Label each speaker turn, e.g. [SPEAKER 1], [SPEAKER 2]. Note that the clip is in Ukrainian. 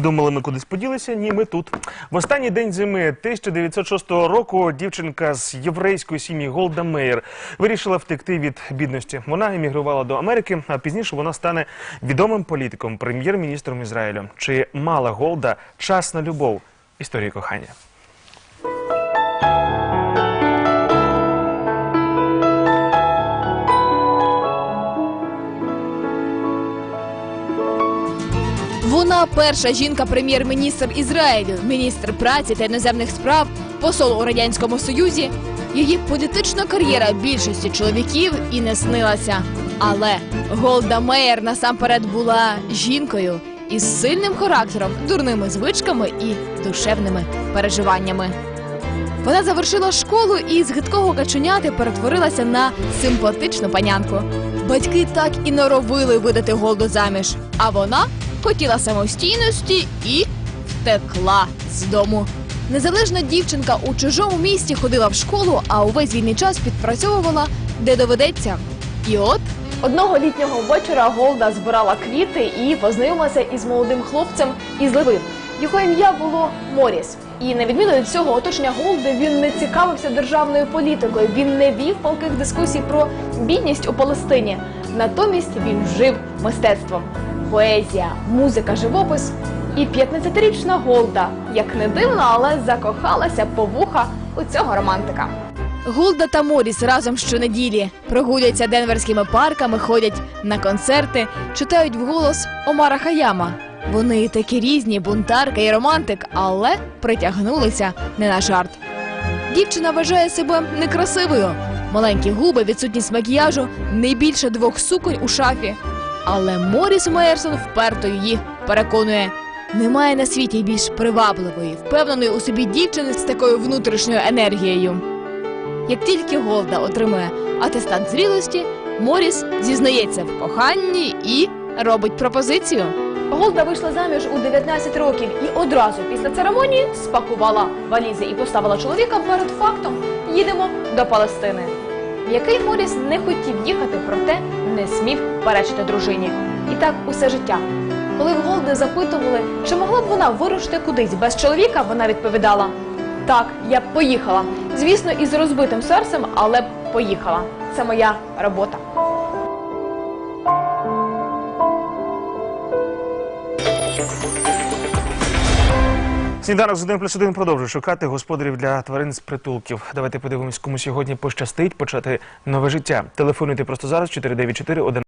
[SPEAKER 1] думали, ми кудись поділися? Ні, ми тут. В останній день зими 1906 року дівчинка з єврейської сім'ї Голда Меєр вирішила втекти від бідності. Вона емігрувала до Америки, а пізніше вона стане відомим політиком, прем'єр-міністром Ізраїлю. Чи мала Голда час на любов? Історії кохання.
[SPEAKER 2] Вона перша жінка прем'єр-міністр Ізраїлю, міністр праці та іноземних справ, посол у радянському союзі. Її політична кар'єра більшості чоловіків і не снилася. Але Голда Меєр насамперед була жінкою із сильним характером, дурними звичками і душевними переживаннями. Вона завершила школу і з гидкого каченяти перетворилася на симпатичну панянку. Батьки так і норовили видати Голду заміж, а вона хотіла самостійності і втекла з дому. Незалежна дівчинка у чужому місті ходила в школу, а увесь вільний час підпрацьовувала, де доведеться. І от
[SPEAKER 3] Одного літнього вечора Голда збирала квіти і познайомилася із молодим хлопцем із Ливи. Його ім'я було Моріс. І на відміну від цього оточення Голди він не цікавився державною політикою. Він не вів палких дискусій про бідність у Палестині. Натомість він жив мистецтвом. Поезія, музика, живопис. І 15-річна Голда, як не дивно, але закохалася по вуха у цього романтика.
[SPEAKER 2] Голда та Моріс разом щонеділі прогуляться денверськими парками, ходять на концерти, читають вголос Омара Хаяма. Вони такі різні, бунтарка і романтик, але притягнулися не на жарт. Дівчина вважає себе некрасивою. Маленькі губи, відсутність макіяжу, не більше двох суконь у шафі. Але Моріс Мейерсон вперто її переконує. Немає на світі більш привабливої, впевненої у собі дівчини з такою внутрішньою енергією. Як тільки Голда отримує атестат зрілості, Моріс зізнається в коханні і робить пропозицію.
[SPEAKER 3] Голда вийшла заміж у 19 років і одразу після церемонії спакувала валізи і поставила чоловіка перед фактом: їдемо до Палестини. В який Моріс не хотів їхати, проте не смів перечити дружині. І так усе життя. Коли в Голди запитували, чи могла б вона вирушити кудись без чоловіка, вона відповідала: Так, я б поїхала. Звісно, із розбитим серцем, але б поїхала. Це моя робота.
[SPEAKER 1] Сніданок з 1 плюс 1 продовжує шукати господарів для тварин з притулків. Давайте подивимось, кому сьогодні пощастить почати нове життя. Телефонуйте просто зараз 494 11